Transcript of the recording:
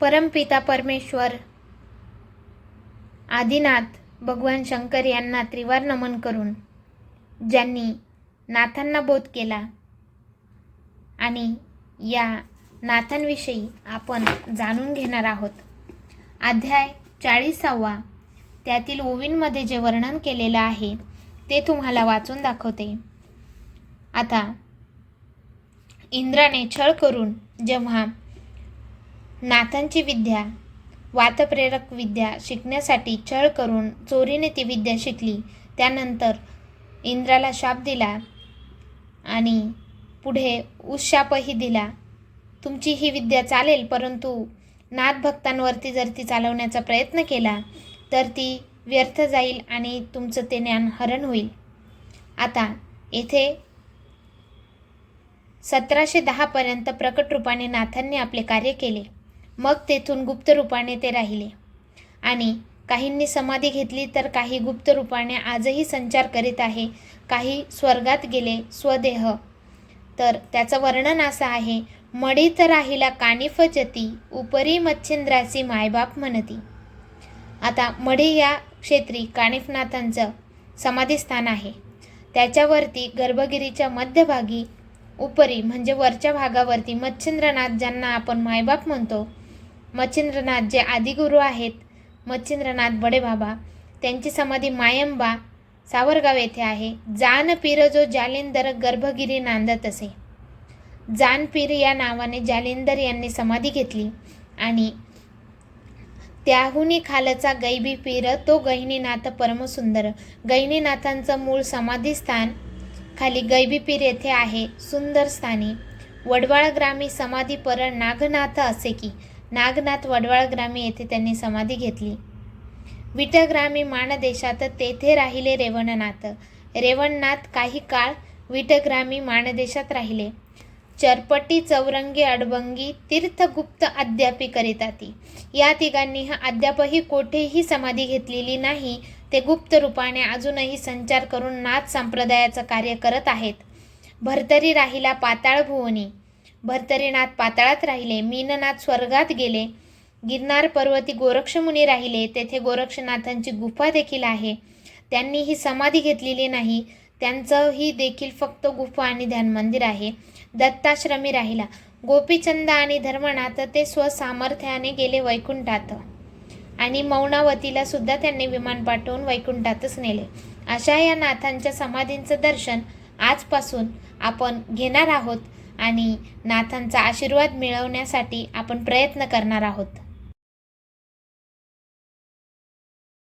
परमपिता परमेश्वर. आदिनाथ भगवान शंकर यांना त्रिवार नमन करून ज्यांनी नाथांना बोध केला आणि या नाथांविषयी आपण जाणून घेणार आहोत. अध्याय चाळीसावा. त्यातील ओवींमध्ये जे वर्णन केलेलं आहे ते तुम्हाला वाचून दाखवते. आता इंद्राने छळ करून जेव्हा नाथांची विद्या वातप्रेरक विद्या शिकण्यासाठी छळ करून चोरीने ती विद्या शिकली. त्यानंतर इंद्राला शाप दिला आणि पुढे उशापही दिला. तुमची ही विद्या चालेल परंतु नाथ भक्तांवरती जर ती चालवण्याचा प्रयत्न केला तर ती व्यर्थ जाईल आणि तुमचं ते ज्ञान हरण होईल. आता येथे सतराशे दहापर्यंत प्रकट रूपाने नाथांनी आपले कार्य केले. मग तेथून गुप्त रूपाने ते राहिले. आणि काहींनी समाधी घेतली तर काही गुप्त रूपाने आजही संचार करीत आहे. काही स्वर्गात गेले स्वदेह. तर त्याचं वर्णन असं आहे मडीत राहिला कानिफ जती उपरी मच्छिंद्राची मायबाप म्हणती आता मढी या क्षेत्री कानिफनाथांचं समाधीस्थान आहे. त्याच्यावरती गर्भगिरीच्या मध्यभागी उपरी म्हणजे वरच्या भागावरती मच्छिंद्रनाथ ज्यांना आपण मायबाप म्हणतो मच्छिंद्रनाथ जे आदिगुरू आहेत मच्छिंद्रनाथ बडे बाबा त्यांची समाधी मायंबा सावरगाव येथे आहे. जान पीर जो जालिंदर गर्भगिरी नांदत असे. जान पीर या नावाने जालिंदर यांनी समाधी घेतली आणि त्याहुनी खालचा गैबी पीर तो गहिनीनाथ परमसुंदर. गहिनीनाथांचं मूळ समाधीस्थान खाली गैबी पीर येथे आहे सुंदर स्थानी. वडवाळ ग्रामी समाधी पर नागनाथ असे की नागनाथ वडवाळ ग्रामी येथे त्यांनी समाधी घेतली. विटग्रामी माणदेशात तेथे राहिले रेवणनाथ. रेवणनाथ काही काळ विटग्रामी माणदेशात राहिले. चरपटी चौरंगी अडबंगी तीर्थगुप्त अद्यापी करीताती या तिघांनी अद्यापही कोठेही समाधी घेतलेली नाही ते गुप्त रूपाने अजूनही संचार करून नाथ संप्रदायाचं कार्य करत आहेत. भरतरी राहिला पाताळ भुवनी. भरतरीनाथ पाताळात राहिले मीननाथ स्वर्गात गेले गिरनार पर्वती गोरक्षमुनी राहिले तेथे गोरक्षनाथांची गुफा देखील आहे. त्यांनी ही समाधी घेतलेली नाही त्यांचंही देखील फक्त गुफा आणि ध्यान मंदिर आहे. दत्ताश्रमी राहिला. गोपीचंद आणि धर्मनाथ ते स्वसामर्थ्याने गेले वैकुंठात आणि मौनावतीला सुद्धा त्यांनी विमान पाठवून वैकुंठातच नेले. अशा या नाथांच्या समाधींचं दर्शन आजपासून आपण घेणार आहोत. आणि नाथांचा आशीर्वाद मिळवण्यासाठी आपण प्रयत्न करणार आहोत.